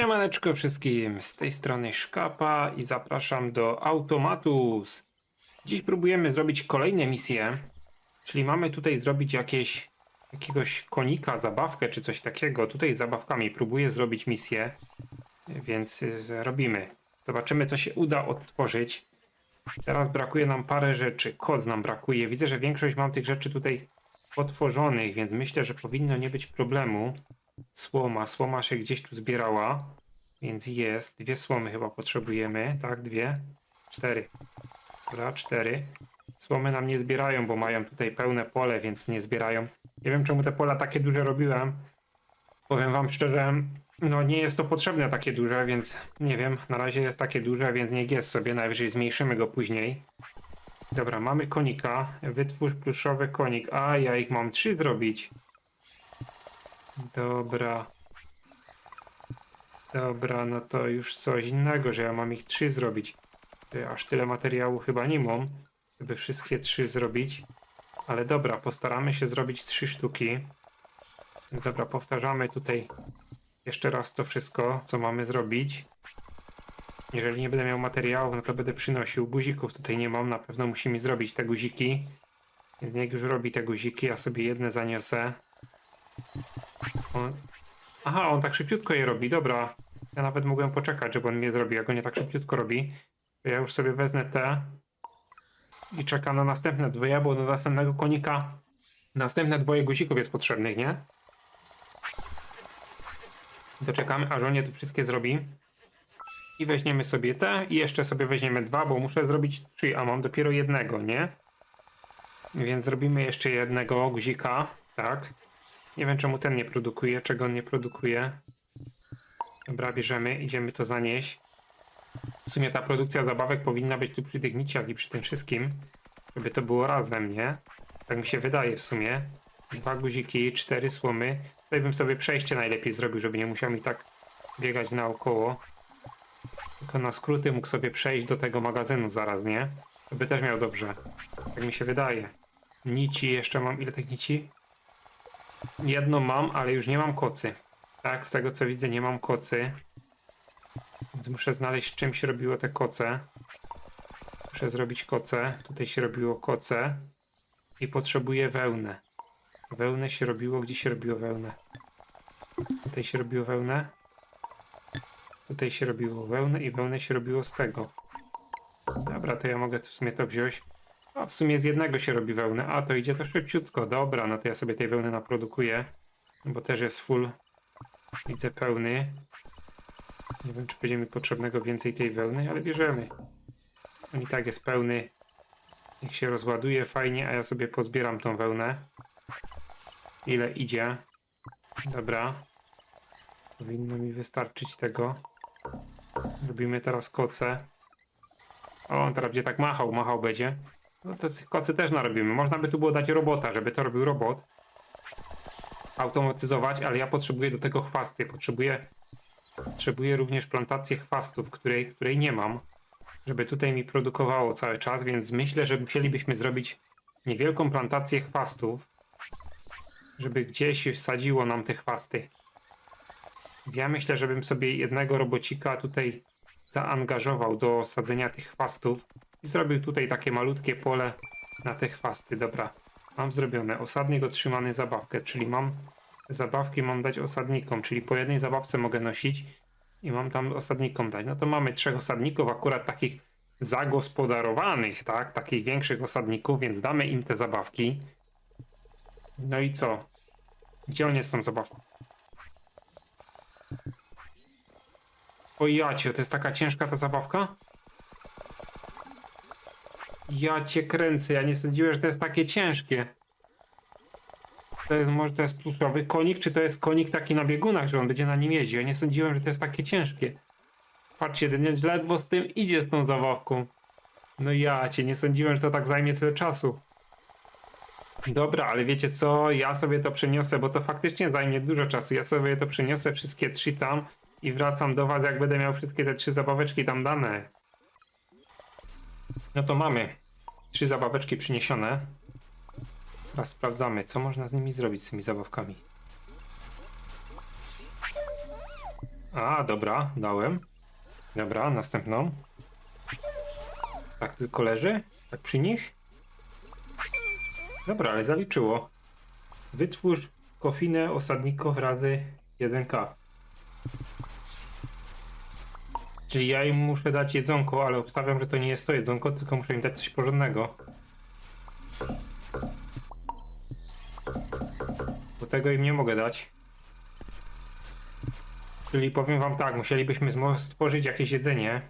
Siemaneczko wszystkim, z tej strony Szkapa i zapraszam do Automatus. Dziś próbujemy zrobić kolejne misje, czyli mamy tutaj zrobić jakieś, jakiegoś konika, zabawkę czy coś takiego. Tutaj zabawkami próbuję zrobić misję, więc y, zrobimy. Zobaczymy co się uda odtworzyć. Teraz brakuje nam parę rzeczy, kod nam brakuje. Widzę, że większość mam tych rzeczy tutaj otworzonych, więc myślę, że powinno nie być problemu. Słoma, słoma się gdzieś tu zbierała, więc jest. Dwie słomy chyba potrzebujemy, tak? Dwie, cztery. Dobra, cztery. Słomy nam nie zbierają, bo mają tutaj pełne pole, więc nie zbierają. Nie wiem, czemu te pola takie duże robiłem. Powiem wam szczerze, no nie jest to potrzebne takie duże, więc nie wiem. Na razie jest takie duże, więc niech jest sobie. Najwyżej zmniejszymy go później. Dobra, mamy konika. Wytwórz pluszowy konik. A, ja ich mam trzy zrobić. Dobra. Dobra, no to już coś innego, że ja mam ich trzy zrobić. Aż tyle materiału chyba nie mam, żeby wszystkie trzy zrobić. Ale dobra, postaramy się zrobić trzy sztuki. Więc dobra, powtarzamy tutaj jeszcze raz to wszystko, co mamy zrobić. Jeżeli nie będę miał materiałów, no to będę przynosił. Guzików tutaj nie mam, na pewno musimy zrobić te guziki. Więc niech już robi te guziki, ja sobie jedne zaniosę. On... Aha, on tak szybciutko je robi, dobra. Ja nawet mogłem poczekać, żeby on mnie zrobił, jak on nie tak szybciutko robi. Ja już sobie wezmę te i czekam na następne dwoje, bo do następnego konika następne dwoje guzików jest potrzebnych, nie? Doczekamy, aż on je tu wszystkie zrobi. I weźmiemy sobie te i jeszcze sobie weźmiemy dwa, bo muszę zrobić trzy, a mam dopiero jednego, nie? Więc zrobimy jeszcze jednego guzika, tak? Nie wiem czemu ten nie produkuje, czego on nie produkuje. Dobra, bierzemy, idziemy to zanieść. W sumie ta produkcja zabawek powinna być tu przy tych niciach i przy tym wszystkim, żeby to było razem, nie? Tak mi się wydaje w sumie. Dwa guziki, cztery słomy. Tutaj bym sobie przejście najlepiej zrobił, żeby nie musiał mi tak biegać naokoło. Tylko na skróty mógł sobie przejść do tego magazynu zaraz, nie? To by też miał dobrze. Tak mi się wydaje. Nici, jeszcze mam ile tych nici? Jedną mam, ale już nie mam kocy. Tak, z tego co widzę, nie mam kocy. Więc muszę znaleźć, czym się robiło te koce. Muszę zrobić koce. Tutaj się robiło koce. I potrzebuję wełnę. Wełnę się robiło, gdzie się robiło wełnę? Tutaj się robiło wełnę. Tutaj się robiło wełnę i wełnę się robiło z tego. Dobra, to ja mogę w sumie to wziąć. A w sumie z jednego się robi wełnę. A to idzie to szybciutko. Dobra, no to ja sobie tej wełny naprodukuję. Bo też jest full. Widzę pełny. Nie wiem, czy będzie mi potrzebnego więcej tej wełny, ale bierzemy. On i tak jest pełny. Niech się rozładuje fajnie, a ja sobie pozbieram tą wełnę. Ile idzie? Dobra. Powinno mi wystarczyć tego. Robimy teraz koce. O, on teraz będzie tak machał, machał będzie. No to z tych kocy też narobimy. Można by tu było dać robota, żeby to robił robot. Automatyzować, ale ja potrzebuję do tego chwasty. Potrzebuję, potrzebuję również plantację chwastów, której, której nie mam. Żeby tutaj mi produkowało cały czas, więc myślę, że musielibyśmy zrobić niewielką plantację chwastów. Żeby gdzieś wsadziło nam te chwasty. Więc ja myślę, żebym sobie jednego robocika tutaj zaangażował do sadzenia tych chwastów i zrobił tutaj takie malutkie pole na te chwasty. Dobra, mam zrobione. Osadnik otrzymany zabawkę, czyli mam zabawki mam dać osadnikom, czyli po jednej zabawce mogę nosić i mam tam osadnikom dać. No to mamy trzech osadników, akurat takich zagospodarowanych, tak? Takich większych osadników, więc damy im te zabawki. No i co? Gdzie on jest tą zabawką? O jacie, to jest taka ciężka ta zabawka? Ja cię kręcę, ja nie sądziłem, że to jest takie ciężkie. To jest może to jest pluszowy konik, czy to jest konik taki na biegunach, że on będzie na nim jeździł? Ja nie sądziłem, że to jest takie ciężkie. Patrzcie, ten ledwo z tym idzie z tą zabawką. No ja cię, nie sądziłem, że to tak zajmie tyle czasu. Dobra, ale wiecie co? Ja sobie to przeniosę, bo to faktycznie zajmie dużo czasu. Ja sobie to przeniosę wszystkie trzy tam i wracam do was, jak będę miał wszystkie te trzy zabaweczki tam dane. No to mamy trzy zabaweczki przyniesione. Teraz sprawdzamy, co można z nimi zrobić, z tymi zabawkami. A, dobra, dałem. Dobra, następną. Tak tylko leży? Tak przy nich? Dobra, ale zaliczyło. Wytwórz kofinę osadników razy 1K. Czyli ja im muszę dać jedzonko, ale obstawiam, że to nie jest to jedzonko, tylko muszę im dać coś porządnego. Bo tego im nie mogę dać. Czyli powiem wam tak, musielibyśmy stworzyć jakieś jedzenie.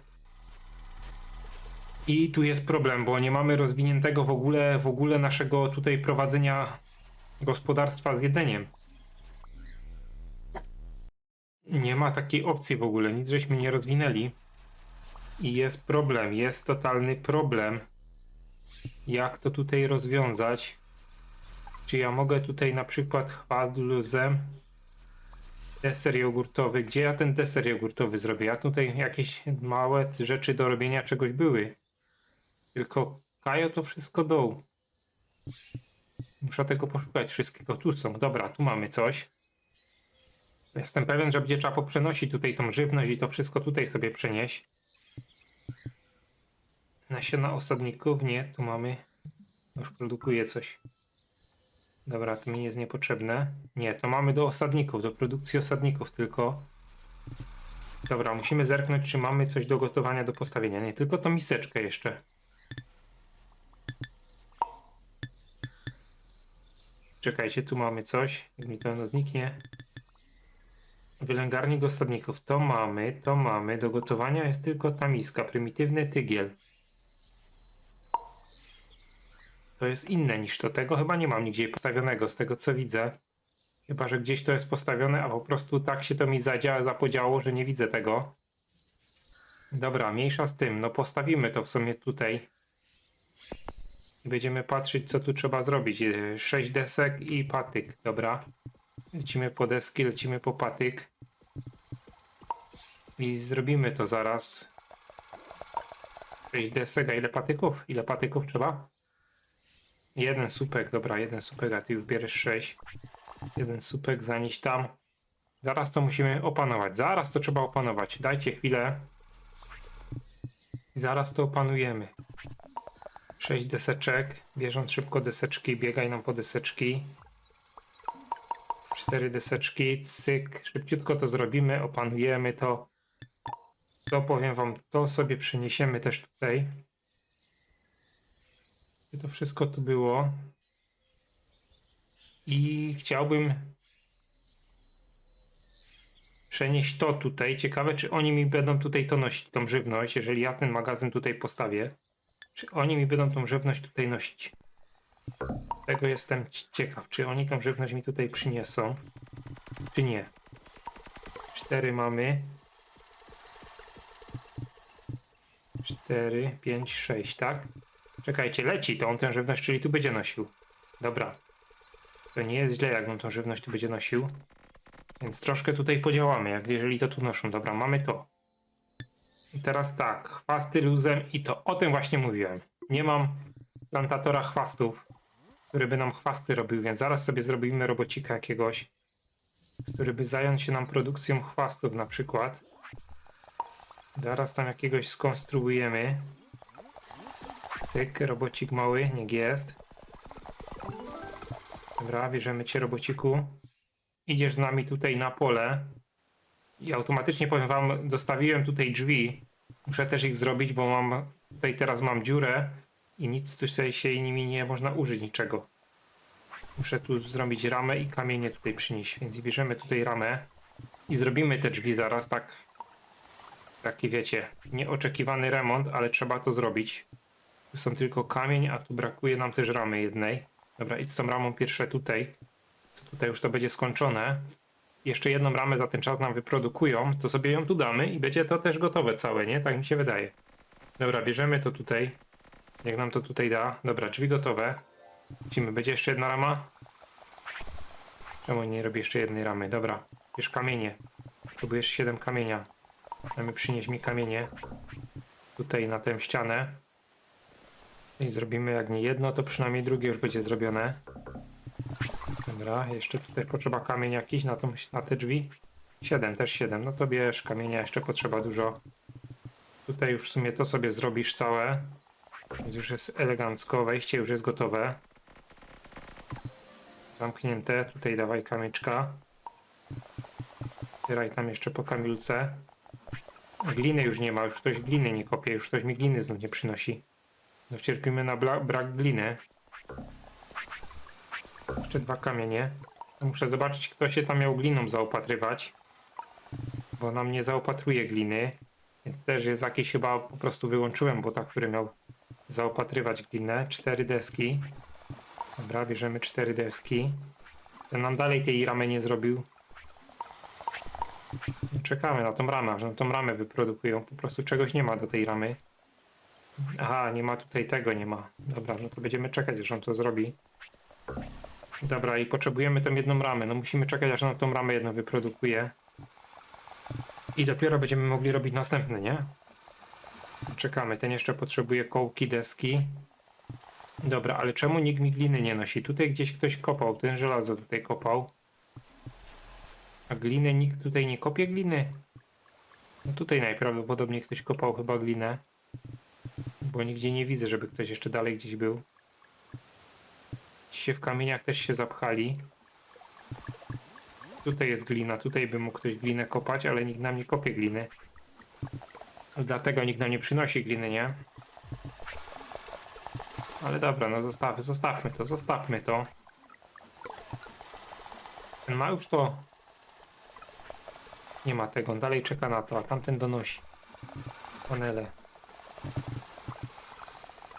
I tu jest problem, bo nie mamy rozwiniętego w ogóle, w ogóle naszego tutaj prowadzenia gospodarstwa z jedzeniem. Nie ma takiej opcji w ogóle, nic żeśmy nie rozwinęli. I jest problem, jest totalny problem. Jak to tutaj rozwiązać? Czy ja mogę tutaj na przykład chwast luzem deser jogurtowy? Gdzie ja ten deser jogurtowy zrobię? Ja tutaj jakieś małe rzeczy do robienia czegoś były. Tylko Kajo to wszystko doł. Muszę tego poszukać wszystkiego. Tu są. Dobra, tu mamy coś. Jestem pewien, że będzie trzeba poprzenosić tutaj tą żywność i to wszystko tutaj sobie przenieść. Nasiona osadników? Nie, tu mamy. Już produkuje coś. Dobra, to mi jest niepotrzebne. Nie, to mamy do osadników, do produkcji osadników tylko. Dobra, musimy zerknąć, czy mamy coś do gotowania, do postawienia. Nie, tylko tą miseczkę jeszcze. Czekajcie, tu mamy coś. Jak mi to zniknie. Wylęgarnik osadników. To mamy, to mamy. Do gotowania jest tylko ta miska. Prymitywny tygiel. To jest inne niż to. Tego chyba nie mam nigdzie postawionego, z tego co widzę. Chyba, że gdzieś to jest postawione, a po prostu tak się to mi zadzia, zapodziało, że nie widzę tego. Dobra, mniejsza z tym. No postawimy to w sumie tutaj. Będziemy patrzeć, co tu trzeba zrobić. E, Sześć desek i patyk. Dobra. Lecimy po deski, lecimy po patyk. I zrobimy to zaraz. Sześć desek, a ile patyków? Ile patyków trzeba? Jeden supek, dobra, jeden supek, a ty już bierzesz. Jeden supek, zanieść tam. Zaraz to musimy opanować. Zaraz to trzeba opanować. Dajcie chwilę. Zaraz to opanujemy. Sześć deseczek. Bierząc szybko deseczki, biegaj nam po deseczki. Cztery deseczki, cyk. Szybciutko to zrobimy, opanujemy to. To powiem wam, to sobie przeniesiemy też tutaj. To wszystko tu było. I chciałbym przenieść to tutaj. Ciekawe, czy oni mi będą tutaj to nosić, tą żywność, jeżeli ja ten magazyn tutaj postawię. Czy oni mi będą tą żywność tutaj nosić? Tego jestem ci- ciekaw, czy oni tą żywność mi tutaj przyniosą, czy nie. Cztery mamy. Cztery, pięć, sześć, tak? Czekajcie, leci to on tę żywność, czyli tu będzie nosił. Dobra. To nie jest źle, jak on tą żywność tu będzie nosił. Więc troszkę tutaj podziałamy, jak jeżeli to tu noszą. Dobra, mamy to. I teraz tak, chwasty luzem i to. O tym właśnie mówiłem. Nie mam plantatora chwastów, który by nam chwasty robił, więc zaraz sobie zrobimy robocika jakiegoś, który by zająć się nam produkcją chwastów na przykład. Zaraz tam jakiegoś skonstruujemy. Cyk, robocik mały, niech jest. Dobra, bierzemy cię robociku. Idziesz z nami tutaj na pole. I automatycznie powiem wam, dostawiłem tutaj drzwi. Muszę też ich zrobić, bo mam tutaj teraz mam dziurę i nic tu sobie się nimi nie można użyć niczego. Muszę tu zrobić ramę i kamienie tutaj przynieść, więc bierzemy tutaj ramę i zrobimy te drzwi zaraz tak. Taki wiecie, nieoczekiwany remont, ale trzeba to zrobić. Tu są tylko kamień, a tu brakuje nam też ramy jednej. Dobra, idź z tą ramą pierwsze tutaj. Co tutaj już to będzie skończone. Jeszcze jedną ramę za ten czas nam wyprodukują, to sobie ją tu damy i będzie to też gotowe całe, nie? Tak mi się wydaje. Dobra, bierzemy to tutaj. Jak nam to tutaj da. Dobra, drzwi gotowe. Widzimy, będzie jeszcze jedna rama? Czemu nie robię jeszcze jednej ramy? Dobra, bierz kamienie. Próbujesz 7 kamienia. Mamy przynieść mi kamienie. Tutaj na tę ścianę. I zrobimy jak nie jedno, to przynajmniej drugie już będzie zrobione. Dobra, jeszcze tutaj potrzeba kamień jakiś na, tą, na te drzwi. 7, też 7. No to bierz kamienia, jeszcze potrzeba dużo. Tutaj już w sumie to sobie zrobisz całe. Więc już jest elegancko, wejście już jest gotowe. Zamknięte, tutaj dawaj kamyczka. Zbieraj tam jeszcze po kamilce. Gliny już nie ma, już ktoś gliny nie kopie, już ktoś mi gliny znów nie przynosi. No cierpimy na brak gliny. Jeszcze dwa kamienie. Muszę zobaczyć, kto się tam miał gliną zaopatrywać. Bo nam nie zaopatruje gliny. Więc też jest jakieś chyba po prostu wyłączyłem bota, który miał zaopatrywać glinę. Cztery deski. Dobra, bierzemy cztery deski. Ten nam dalej tej ramy nie zrobił. Czekamy na tą ramę, aż na tą ramę wyprodukują. Po prostu czegoś nie ma do tej ramy. Aha, nie ma tutaj tego, nie ma. Dobra, no to będziemy czekać, aż on to zrobi. Dobra, i potrzebujemy tą jedną ramę. No musimy czekać, aż on tą ramę jedną wyprodukuje. I dopiero będziemy mogli robić następny, nie? Czekamy, ten jeszcze potrzebuje kołki, deski. Dobra, ale czemu nikt mi gliny nie nosi? Tutaj gdzieś ktoś kopał, ten żelazo tutaj kopał. A gliny nikt tutaj nie kopie gliny? No tutaj najprawdopodobniej ktoś kopał chyba glinę. Bo nigdzie nie widzę, żeby ktoś jeszcze dalej gdzieś był. Ci się w kamieniach też się zapchali. Tutaj jest glina, tutaj by mógł ktoś glinę kopać, ale nikt nam nie kopie gliny. Dlatego nikt nam nie przynosi gliny, nie? Ale dobra, no zostaw, zostawmy to, zostawmy to. Ten ma już to. Nie ma tego, on dalej czeka na to, a tamten donosi. Panele.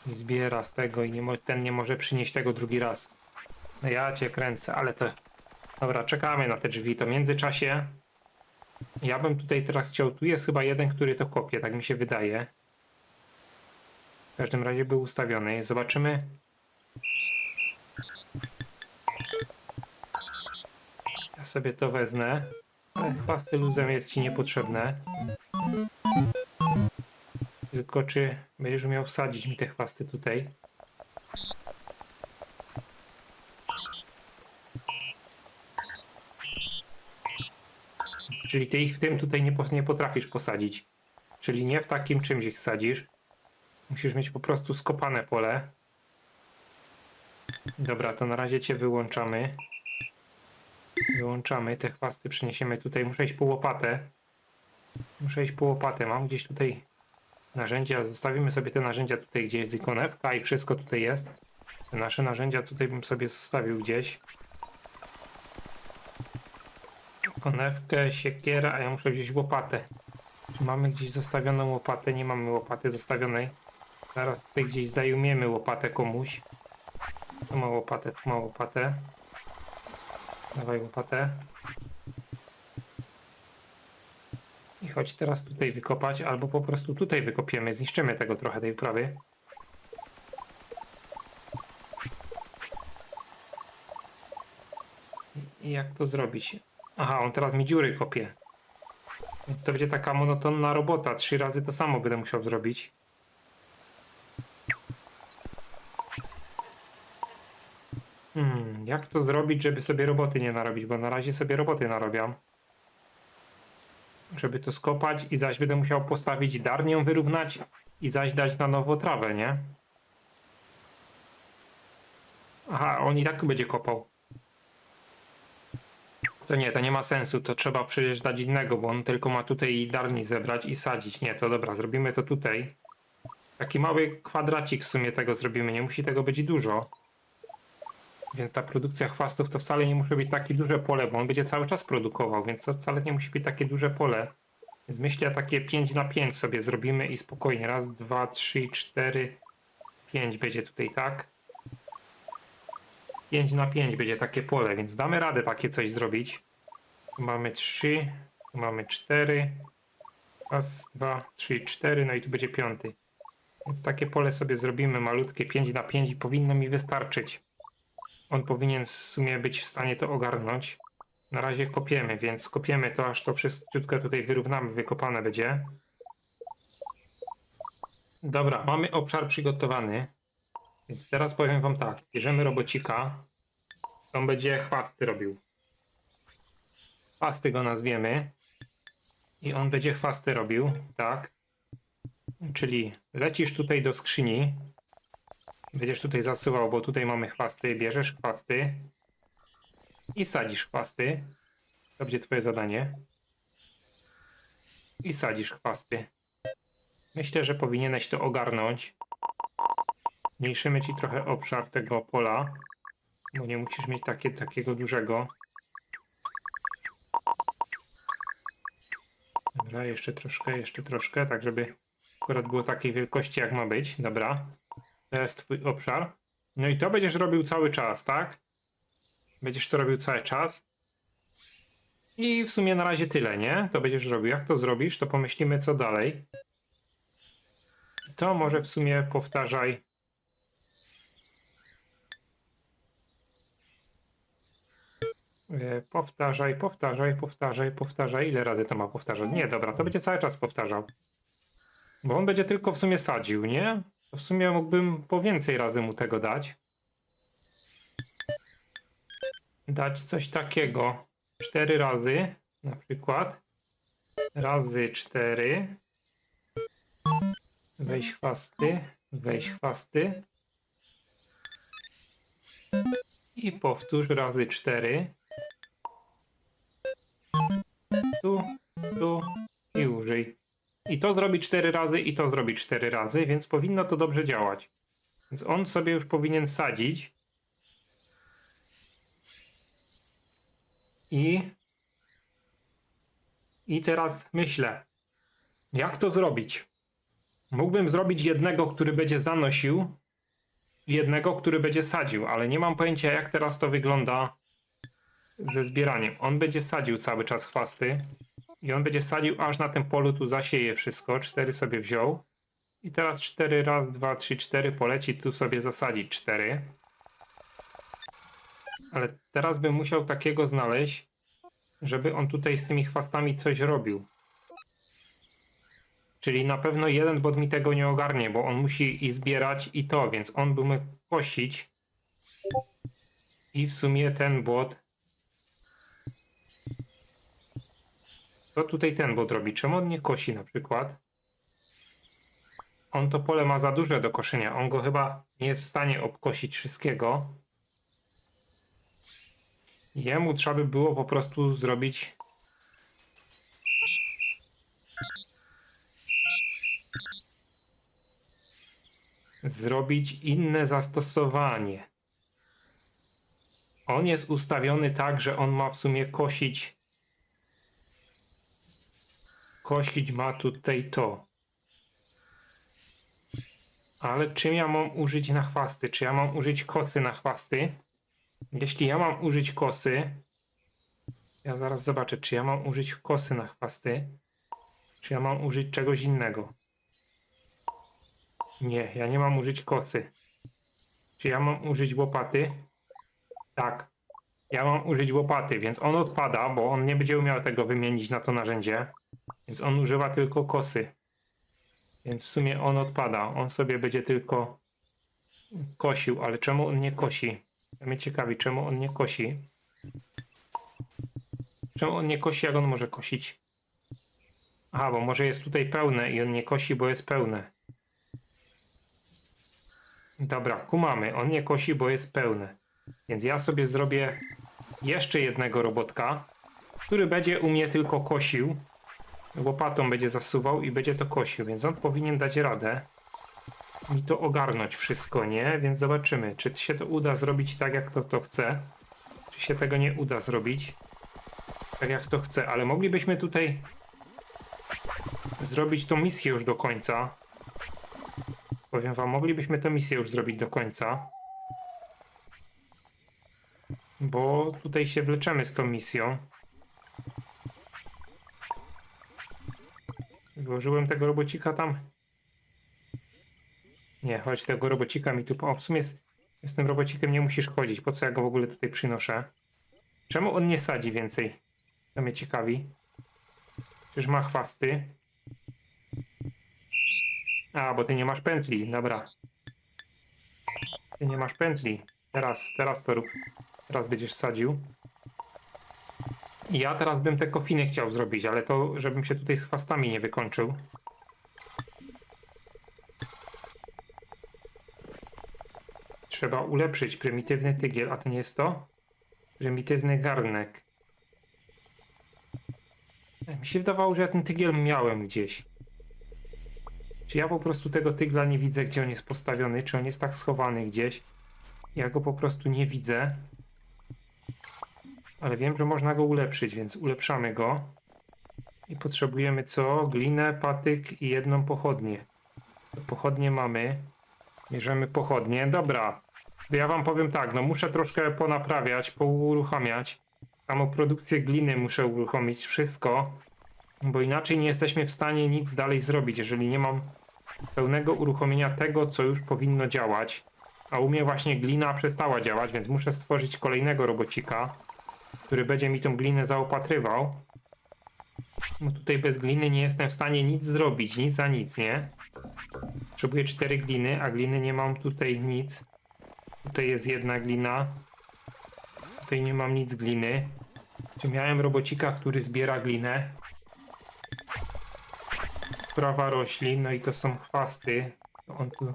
I zbiera z tego i nie ten nie może przynieść tego drugi raz. No ja cię kręcę, ale to... Dobra, czekamy na te drzwi. To w międzyczasie ja bym tutaj teraz chciał... Tu jest chyba jeden, który to kopie, tak mi się wydaje. W każdym razie był ustawiony. Zobaczymy. Ja sobie to wezmę. Ale chwasty luzem jest ci niepotrzebne. Tylko czy będziesz umiał wsadzić mi te chwasty tutaj? Czyli ty ich w tym tutaj nie, nie potrafisz posadzić. Czyli nie w takim czymś ich sadzisz. Musisz mieć po prostu skopane pole. Dobra, to na razie cię wyłączamy. Wyłączamy, te chwasty przeniesiemy tutaj. Muszę iść po łopatę. Muszę iść po łopatę. Mam gdzieś tutaj narzędzia. Zostawimy sobie te narzędzia tutaj, gdzie jest ikonewka i wszystko tutaj jest. Te nasze narzędzia tutaj bym sobie zostawił gdzieś. Konewkę, siekiera, a ja muszę wziąć łopatę. Czy mamy gdzieś zostawioną łopatę? Nie mamy łopaty zostawionej. Zaraz tutaj gdzieś zajumiemy łopatę komuś. Tu ma łopatę, tu ma łopatę. Dawaj łopatę. I chodź teraz tutaj wykopać, albo po prostu tutaj wykopiemy, zniszczymy tego trochę tej uprawy. I jak to zrobić? Aha, on teraz mi dziury kopie. Więc to będzie taka monotonna robota. Trzy razy to samo będę musiał zrobić. Hmm, jak to zrobić, żeby sobie roboty nie narobić? Bo na razie sobie roboty narobiam. Żeby to skopać i zaś będę musiał postawić darnię, wyrównać i zaś dać na nowo trawę, nie? Aha, on i tak będzie kopał. To nie, to nie ma sensu, to trzeba przecież dać innego, bo on tylko ma tutaj darni zebrać i sadzić. Nie, to dobra, zrobimy to tutaj. Taki mały kwadracik w sumie tego zrobimy, nie musi tego być dużo. Więc ta produkcja chwastów to wcale nie musi być takie duże pole, bo on będzie cały czas produkował, więc to wcale nie musi być takie duże pole. Więc myślę, takie 5 na 5 sobie zrobimy i spokojnie. Raz, dwa, trzy, cztery, pięć będzie tutaj, tak? 5 na 5 będzie takie pole, więc damy radę takie coś zrobić. Tu mamy 3, tu mamy 4. Raz, dwa, trzy, cztery, no i tu będzie piąty. Więc takie pole sobie zrobimy malutkie 5 na 5 i powinno mi wystarczyć. On powinien w sumie być w stanie to ogarnąć. Na razie kopiemy, więc kopiemy to, aż to wszystko tutaj wyrównamy, wykopane będzie. Dobra, mamy obszar przygotowany. Teraz powiem wam tak, bierzemy robocika, on będzie chwasty robił. Chwasty go nazwiemy. I on będzie chwasty robił, tak? Czyli lecisz tutaj do skrzyni. Będziesz tutaj zasuwał, bo tutaj mamy chwasty. Bierzesz chwasty i sadzisz chwasty. To będzie twoje zadanie. I sadzisz chwasty. Myślę, że powinieneś to ogarnąć. Zmniejszymy ci trochę obszar tego pola, bo nie musisz mieć takie, takiego dużego. Dobra, jeszcze troszkę, jeszcze troszkę, tak żeby akurat było takiej wielkości, jak ma być. Dobra, to jest twój obszar. No i to będziesz robił cały czas, tak? Będziesz to robił cały czas. I w sumie na razie tyle, nie? To będziesz robił. Jak to zrobisz, to pomyślimy, co dalej. To może w sumie powtarzaj. Powtarzaj, powtarzaj, powtarzaj, powtarzaj. Ile razy to ma powtarzać? Nie, dobra, to będzie cały czas powtarzał. Bo on będzie tylko w sumie sadził, nie? To w sumie mógłbym po więcej razy mu tego dać. Dać coś takiego. Cztery razy, na przykład. Razy cztery. Weź chwasty, weź chwasty. I powtórz razy cztery. Tu, tu i użyj. I to zrobi cztery razy, i to zrobi cztery razy, więc powinno to dobrze działać. Więc on sobie już powinien sadzić. I. I teraz myślę, jak to zrobić? Mógłbym zrobić jednego, który będzie zanosił, jednego, który będzie sadził, ale nie mam pojęcia, jak teraz to wygląda ze zbieraniem. On będzie sadził cały czas chwasty i on będzie sadził aż na tym polu, tu zasieje wszystko. Cztery sobie wziął. I teraz cztery, raz, dwa, trzy, cztery poleci, tu sobie zasadzić cztery. Ale teraz bym musiał takiego znaleźć, żeby on tutaj z tymi chwastami coś robił. Czyli na pewno jeden bot mi tego nie ogarnie, bo on musi i zbierać i to, więc on by mógł kosić. I w sumie ten bot. Co tutaj ten bot robi? Czemu on nie kosi na przykład? On to pole ma za duże do koszenia. On go chyba nie jest w stanie obkosić wszystkiego. Jemu trzeba by było po prostu zrobić zrobić inne zastosowanie. On jest ustawiony tak, że on ma w sumie kosić. Kosić ma tutaj to. Ale czym ja mam użyć na chwasty? Czy ja mam użyć kosy na chwasty? Jeśli ja mam użyć kosy, ja zaraz zobaczę, czy ja mam użyć kosy na chwasty, czy ja mam użyć czegoś innego. Nie, ja nie mam użyć kosy. Czy ja mam użyć łopaty? Tak. Ja mam użyć łopaty, więc on odpada, bo on nie będzie umiał tego wymienić na to narzędzie. Więc on używa tylko kosy. Więc w sumie on odpada. On sobie będzie tylko kosił, ale czemu on nie kosi? To mnie ciekawi, czemu on nie kosi. Czemu on nie kosi, jak on może kosić? Aha, bo może jest tutaj pełne i on nie kosi, bo jest pełne. Dobra, kumamy. On nie kosi, bo jest pełny. Więc ja sobie zrobię jeszcze jednego robotka, który będzie u mnie tylko kosił. Łopatą będzie zasuwał i będzie to kosił, więc on powinien dać radę mi to ogarnąć wszystko, nie? Więc zobaczymy, czy się to uda zrobić tak, jak to, to chce. Czy się tego nie uda zrobić tak, jak to chce. Ale moglibyśmy tutaj zrobić tą misję już do końca. Powiem wam, moglibyśmy tę misję już zrobić do końca. Bo tutaj się wleczemy z tą misją. Włożyłem tego robocika tam. Nie, chodź tego robocika mi tu... O, w sumie z, tym robocikiem nie musisz chodzić. Po co ja go w ogóle tutaj przynoszę? Czemu on nie sadzi więcej? To mnie ciekawi. Czyż ma chwasty? A, bo ty nie masz pętli, dobra. Ty nie masz pętli. Teraz, teraz to rób. Teraz będziesz sadził. Ja teraz bym te kofiny chciał zrobić, ale to, żebym się tutaj z chwastami nie wykończył. Trzeba ulepszyć prymitywny tygiel, a to nie jest to? Prymitywny garnek. Mi się wydawało, że ja ten tygiel miałem gdzieś. Czy ja po prostu tego tygla nie widzę, gdzie on jest postawiony? Czy on jest tak schowany gdzieś? Ja go po prostu nie widzę. Ale wiem, że można go ulepszyć, więc ulepszamy go. I potrzebujemy co? Glinę, patyk i jedną pochodnię. Pochodnie mamy. Bierzemy pochodnie. Dobra. Ja wam powiem tak, no muszę troszkę ponaprawiać, pouruchamiać. Samą produkcję gliny muszę uruchomić, wszystko. Bo inaczej nie jesteśmy w stanie nic dalej zrobić, jeżeli nie mam pełnego uruchomienia tego, co już powinno działać. A u mnie właśnie glina przestała działać, więc muszę stworzyć kolejnego robocika, który będzie mi tą glinę zaopatrywał. Bo tutaj bez gliny nie jestem w stanie nic zrobić, nic za nic, nie? Potrzebuję cztery gliny, a gliny nie mam tutaj nic. Tutaj jest jedna glina. Tutaj nie mam nic gliny. Czy miałem robocika, który zbiera glinę? Prawa roślin, no i to są chwasty. On tu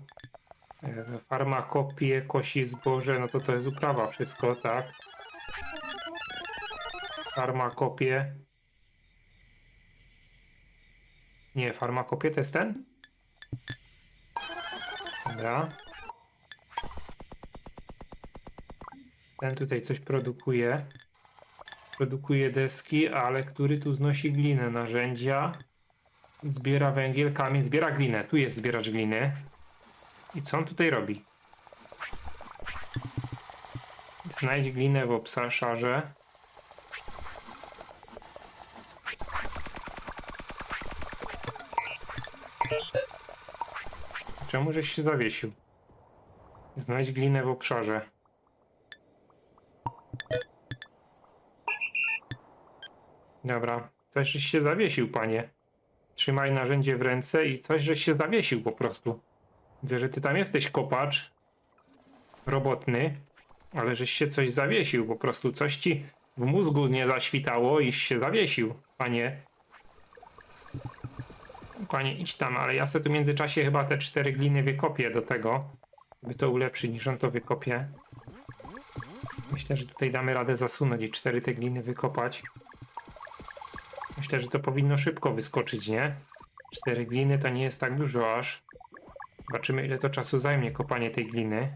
e, farmakopie, kosi zboże, no to to jest uprawa wszystko, tak? Farmakopie. Nie, farmakopie to jest ten? Dobra. Ten tutaj coś produkuje. Produkuje deski, ale który tu znosi glinę? Narzędzia. Zbiera węgiel, kamień, zbiera glinę. Tu jest zbieracz gliny. I co on tutaj robi? Znajdź glinę w obszarze. Czemu żeś się zawiesił? Znajdź glinę w obszarze. Dobra, coś żeś się zawiesił, panie. Trzymaj narzędzie w ręce i coś żeś się zawiesił po prostu. Widzę, że ty tam jesteś kopacz. Robotny. Ale żeś się coś zawiesił po prostu. Coś ci w mózgu nie zaświtało iż się zawiesił, panie. Panie, idź tam, ale ja sobie tu w międzyczasie chyba te cztery gliny wykopię do tego, by to ulepszyć, niż on to wykopie. Myślę, że tutaj damy radę zasunąć i cztery te gliny wykopać. Myślę, że to powinno szybko wyskoczyć, nie? Cztery gliny to nie jest tak dużo aż. Zobaczymy, ile to czasu zajmie kopanie tej gliny.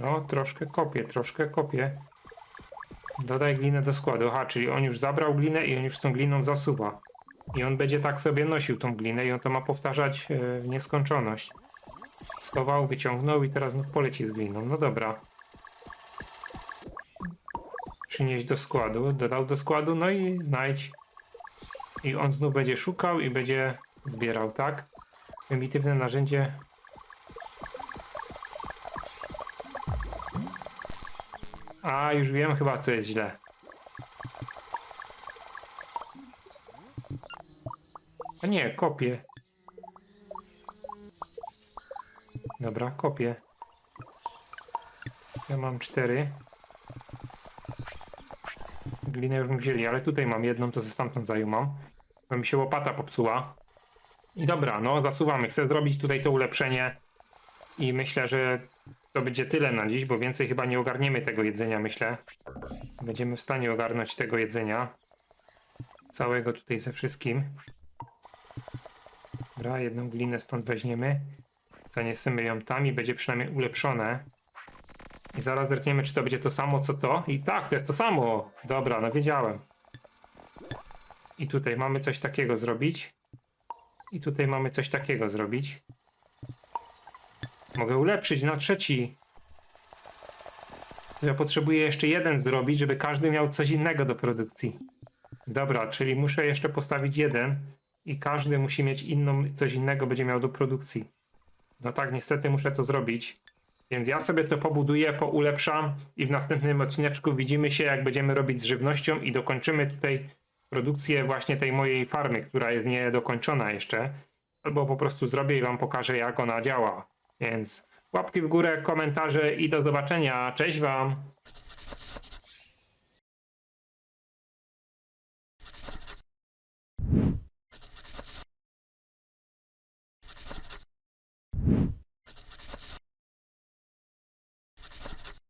No, troszkę kopię, troszkę kopię. Dodaj glinę do składu. Aha, czyli on już zabrał glinę i on już z tą gliną zasuwa. I on będzie tak sobie nosił tą glinę i on to ma powtarzać e, w nieskończoność. Schował, wyciągnął i teraz znów poleci z gliną. No dobra. Przynieść do składu. Dodał do składu, no i znajdź. I on znów będzie szukał i będzie zbierał, tak? Prymitywne narzędzie A, już wiem chyba, co jest źle. A nie, kopię. Dobra, kopię. Ja mam cztery. Glinę już mi wzięli, ale tutaj mam jedną, to ze stamtąd zajumam. Bo mi się łopata popsuła. I dobra, no zasuwamy. Chcę zrobić tutaj to ulepszenie. I myślę, że to będzie tyle na dziś, bo więcej chyba nie ogarniemy tego jedzenia, myślę. Będziemy w stanie ogarnąć tego jedzenia. Całego tutaj ze wszystkim. Dobra, jedną glinę stąd weźmiemy. Zaniesiemy ją tam i będzie przynajmniej ulepszone. I zaraz zerkniemy, czy to będzie to samo, co to. I tak, to jest to samo. Dobra, no wiedziałem. I tutaj mamy coś takiego zrobić. I tutaj mamy coś takiego zrobić. Mogę ulepszyć na trzeci. Ja potrzebuję jeszcze jeden zrobić, żeby każdy miał coś innego do produkcji. Dobra, czyli muszę jeszcze postawić jeden i każdy musi mieć inną, coś innego będzie miał do produkcji. No tak, niestety muszę to zrobić. Więc ja sobie to pobuduję, poulepszam i w następnym odcineczku widzimy się, jak będziemy robić z żywnością i dokończymy tutaj produkcję właśnie tej mojej farmy, która jest niedokończona jeszcze. Albo po prostu zrobię i wam pokażę, jak ona działa. Więc łapki w górę, komentarze i do zobaczenia. Cześć wam!